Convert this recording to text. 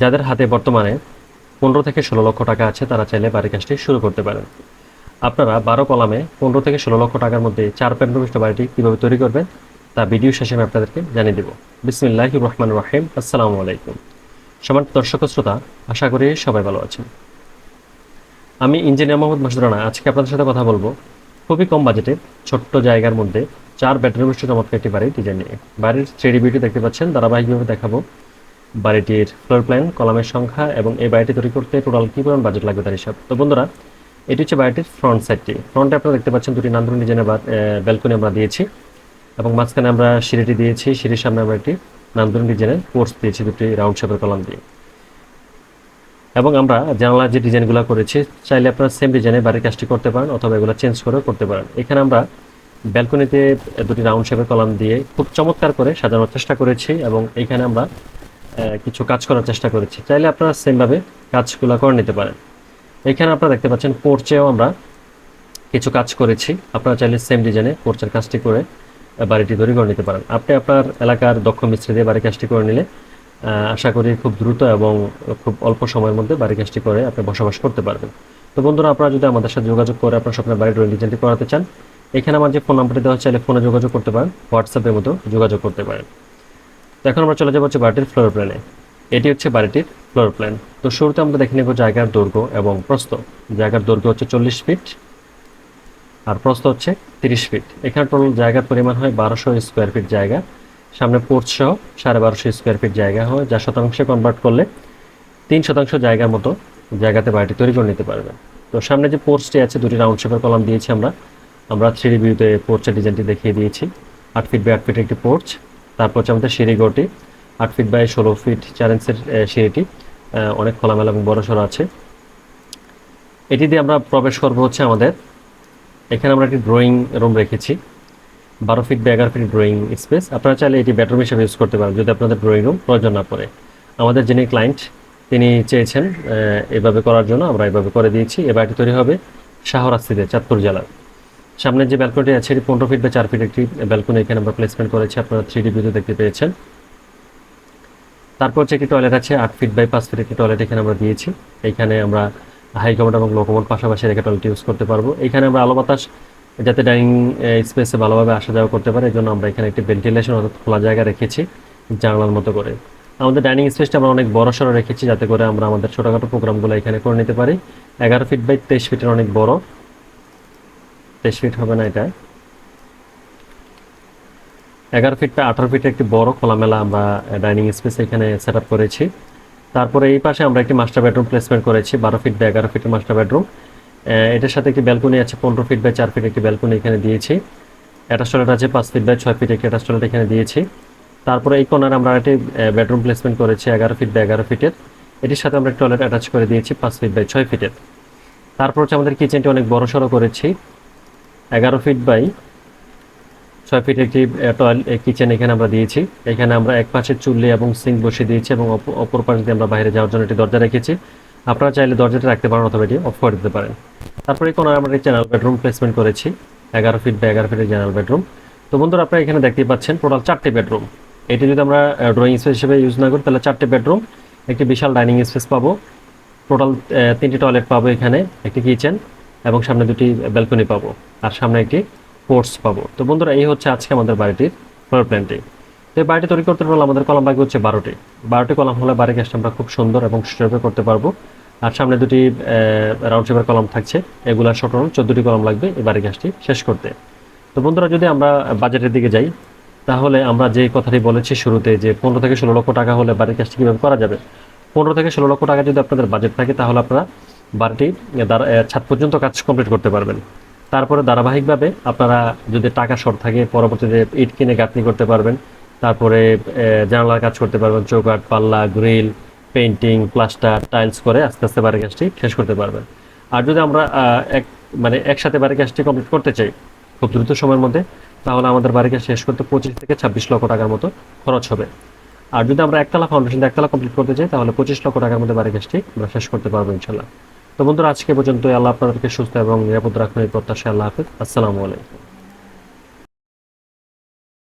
যাদের হাতে বর্তমানে পনেরো থেকে ষোলো লক্ষ টাকা আছে, তারা চাইলে বাড়ির কাজটি শুরু করতে পারেন। আপনারা বারো কলামে পনেরো থেকে ষোলো লক্ষ টাকার মধ্যে চার প্যান্টবিষ্ট বাড়িটি কীভাবে তৈরি করবেন, তা ভিডিও শেষে আমি আপনাদেরকে জানিয়ে দেবো। বিসমিল্লাহ রহমান রাহিম। আসসালামু আলাইকুম। সমান দর্শক শ্রোতা, আশা করি সবাই ভালো আছেন। আমি ইঞ্জিনিয়ার মোহাম্মদ মাসুদ রানা। আজকে আপনাদের সাথে কথা বলব খুবই কম বাজেটে ছোট্ট জায়গার মধ্যে চার বেডরুম বিশিষ্ট চমৎকার একটি বাড়ির ডিজাইন নিয়ে। বাড়ির থ্রি বিউটি দেখতে পাচ্ছেন, ধারাবাহিকভাবে দেখাবো। বাড়িটির ফ্লোর প্ল্যান কলামের সংখ্যা এবং এই বাড়িটি তৈরি করতে টোটাল কী পরিমাণ বাজেট লাগবে তার হিসাব? তো বন্ধুরা, এটি হচ্ছে বাড়িটির ফ্রন্ট সাইডটি ফ্রন্টে আপনারা দেখতে পাচ্ছেন দুটি নান্দন ডিজাইনের ব্যালকনি আমরা দিয়েছি এবং মাঝখানে আমরা সিঁড়িটি দিয়েছি। সিঁড়ির সামনে আমরা একটি নান্দন ডিজাইনের কোর্স দিয়েছি, দুটি রাউন্ড শেপের কলাম দিয়ে। এবং আমরা জানালার যে ডিজাইনগুলো করেছি, চাইলে আপনারা সেম ডিজাইনে বাড়ির কাজটি করতে পারেন অথবা এগুলো চেঞ্জ করেও করতে পারেন। এখানে আমরা ব্যালকনিতে দুটি রাউন্ড শেপের কলাম দিয়ে খুব চমৎকার করে সাজানোর চেষ্টা করেছি এবং এখানে আমরা কিছু কাজ করার চেষ্টা করেছি। চাইলে আপনারা সেমভাবে কাজগুলো করে নিতে পারেন। এখানে আপনারা দেখতে পাচ্ছেন পোর্চেও আমরা কিছু কাজ করেছি। আপনারা চাইলে সেম ডিজাইনে পোর্চের কাজটি করে বাড়িটি তৈরি করে নিতে পারেন। আপনি আপনার এলাকার দক্ষ মিস্ত্রি দিয়ে বাড়ির কাজটি করে নিলে আশা করি খুব দ্রুত এবং খুব অল্প সময়ের মধ্যে বাড়ি কাজটি করে আপনি বসবাস করতে পারবেন। তো বন্ধুরা, আপনারা যদি আমাদের সাথে যোগাযোগ করে আপনার স্বপ্নের বাড়ির ড্রয়িং ডিজাইনটি করাতে চান, এখানে আমার যে ফোন নাম্বারটি দেওয়া চাইলে ফোনে যোগাযোগ করতে পারেন। হোয়াটসঅ্যাপের মতো যোগাযোগ করতে পারেন। তো এখন আমরা চলে যাব হচ্ছে বাড়িটির ফ্লোর প্ল্যানে এটি হচ্ছে বাড়িটির ফ্লোর প্ল্যান তো শুরুতে আমরা দেখে নেব জায়গার দৈর্ঘ্য এবং প্রস্থ। জায়গার দৈর্ঘ্য হচ্ছে চল্লিশ ফিট আর প্রস্থ হচ্ছে তিরিশ ফিট এখানে টোটাল জায়গার পরিমাণ হয় বারোশো স্কোয়ার ফিট জায়গা। সামনে পোর্ট সহ সাড়ে বারোশো স্কোয়ার ফিট জায়গা হয়, যা শতাংশে কনভার্ট করলে তিন শতাংশ জায়গার মতো জায়গাতে বাড়িটি তৈরি করে নিতে পারবে। তো সামনে যে পোর্টসটি আছে, দুটি রাউন্ড শেপের কলাম দিয়েছি আমরা। আমরা থ্রি ভিউতে পোর্চের ডিজাইনটি দেখিয়ে দিয়েছি। আট ফিট বাই আট ফিট একটি পোর্চ তারপর হচ্ছে আমাদের সিঁড়িগড়টি আট ফিট বাই ষোলো ফিট চার ইঞ্চের সিঁড়িটি অনেক খোলামেলা এবং বড় সড়ো আছে। এটি দিয়ে আমরা প্রবেশ করব হচ্ছে আমাদের, এখানে আমরা একটি ড্রয়িং রুম রেখেছি, বারো ফিট বা এগারো ফিট ড্রয়িং স্পেস আপনারা চাইলে এটি বেডরুম হিসেবে ইউজ করতে পারেন যদি আপনাদের ড্রয়িং রুম প্রয়োজন না পড়ে। আমাদের যিনি ক্লায়েন্ট তিনি চেয়েছেন এভাবে করার জন্য, আমরা এভাবে করে দিয়েছি। এ বাড়িটি তৈরি হবে শাহরাস্তিতে চাঁদপুর জেলার। সামনে যে ব্যালকনিটি আছে, এটি পনেরো ফিট বা চার ফিট একটি ব্যালকনি এখানে আমরা প্লেসমেন্ট করেছি। আপনারা থ্রি ডি দেখতে পেয়েছেন। তারপর হচ্ছে একটি টয়লেট আছে, আট ফিট বাই পাঁচ ফিট একটি টয়লেট এখানে আমরা দিয়েছি। এখানে আমরা হাই কমোড এবং লো পাশাপাশি রেখে টয়লেট ইউজ করতে পারব। এখানে আমরা আলো বাতাস, যাতে ডাইনিং স্পেসে ভালোভাবে আসা যাওয়া করতে পারে এই জন্য আমরা এখানে একটি ভেন্টিলেশন অর্থাৎ খোলা জায়গা রেখেছি জানালার মতো করে। আমাদের ডাইনিং স্পেসটা আমরা অনেক বড় সড়ো রেখেছি, যাতে করে আমরা আমাদের ছোটোখাটো প্রোগ্রামগুলো এখানে করে নিতে পারি। এগারো ফিট বাই তেইশ ফিটের অনেক বড়। তেইশ ফিট হবে না এটা। এগারো ফিট বা আঠারো ফিটের একটি বড় খোলামেলা আমরা ডাইনিং স্পেস এখানে সেট করেছি। তারপরে এই পাশে আমরা একটি মাস্টার বেডরুম প্লেসমেন্ট করেছি, বারো ফিট বা এগারো ফিটের মাস্টার বেডরুম এটার সাথে একটি ব্যালকনি আছে, পনেরো ফিট বাই চার ফিট একটি ব্যালকনি এখানে দিয়েছি। অ্যাটাচ টয়লেট আছে, পাঁচ ফিট বাই ছয় ফিট একটি অ্যাটাচ টয়লেট এখানে দিয়েছি। তারপরে এই কোনার আমরা একটি বেডরুম প্লেসমেন্ট করেছি, এগারো ফিট বা এগারো ফিটের। এটির সাথে আমরা টয়লেট অ্যাটাচ করে দিয়েছি, পাঁচ ফিট বাই ছয় ফিটের। তারপর হচ্ছে আমাদের কিচেনটি অনেক বড় সড়ো করেছি। এগারো ফিট বাই ছয় ফিট একটি টয়েল কিচেন এখানে আমরা দিয়েছি। এখানে আমরা এক পাশে চুল্লি এবং সিঙ্ক বসিয়ে দিয়েছি এবং অপ- অপর পাশে দিয়ে আমরা বাইরে যাওয়ার জন্য একটি দরজা রেখেছি। আপনারা চাইলে দরজাটা রাখতে পারেন অথবা এটি অফ করে দিতে পারেন। তারপরে কোনো আমরা একটি চ্যানেল বেডরুম প্লেসমেন্ট করেছি, এগারো ফিট বা এগারো ফিটের চ্যানেল বেডরুম তো বন্ধুরা, আপনারা এখানে দেখতে পাচ্ছেন টোটাল চারটি বেডরুম এটি যদি আমরা ড্রয়িং স্পেস হিসেবে ইউজ না করি, তাহলে চারটি বেডরুম একটি বিশাল ডাইনিং স্পেস পাবো। টোটাল তিনটি টয়লেট পাবো এখানে, একটি কিচেন এবং সামনে দুটি ব্যালকনি পাবো, আর সামনে একটি পোর্টস পাবো। তো বন্ধুরা, এই হচ্ছে আজকে আমাদের বাড়িটির ফ্লোর প্ল্যানটি তো এই বাড়িটি তৈরি করতে হলে আমাদের কলাম বাকি হচ্ছে বারোটি। বারোটি কলাম হলে বাড়ির কাজটা আমরা খুব সুন্দর এবং সুন্দরভাবে করতে পারব। আর সামনে দুটি রাউন্ড শেপের কলাম থাকছে, এগুলা টোটাল চোদ্দোটি কলাম লাগবে এই বাড়ি কাজটি শেষ করতে। তো বন্ধুরা, যদি আমরা বাজেটের দিকে যাই, তাহলে আমরা যে কথাটি বলেছি শুরুতে যে পনেরো থেকে ষোলো লক্ষ টাকা হলে বাড়ির কাজটি কীভাবে করা যাবে? পনেরো থেকে ষোলো লক্ষ টাকা যদি আপনাদের বাজেট থাকে, তাহলে আপনারা বাড়িটি ছাদ পর্যন্ত কাজ কমপ্লিট করতে পারবেন। তারপরে ধারাবাহিকভাবে আপনারা যদি টাকা শর্ট থাকে, পরবর্তীতে ইট কিনে গাঁথনি করতে পারবেন। তারপরে জানালার কাজ করতে পারবেন চৌকাট পাল্লা, গ্রিল, পেইন্টিং, প্লাস্টার, টাইলস করে আস্তে আস্তে বাড়ির কাজটি শেষ করতে পারবেন। আর যদি আমরা এক মানে একসাথে বাড়ির কাজটি কমপ্লিট করতে চাই খুব দ্রুত সময়ের মধ্যে, তাহলে আমাদের বাড়ির কাজ শেষ করতে পঁচিশ থেকে ছাব্বিশ লক্ষ টাকার মতো খরচ হবে। আর যদি আমরা একতলা ফাউন্ডেশন একতলা কমপ্লিট করতে চাই, তাহলে পঁচিশ লক্ষ টাকার মধ্যে বাড়ির কাজটি আমরা শেষ করতে পারব ইনশাল্লাহ। তো বন্ধুরা, আজকে পর্যন্ত আল্লাহ আপনাদেরকে সুস্থ এবং নিরাপদ রাখুন। এই প্রত্যাশা আল্লাহ হাফিজ। আসসালামু আলাইকুম।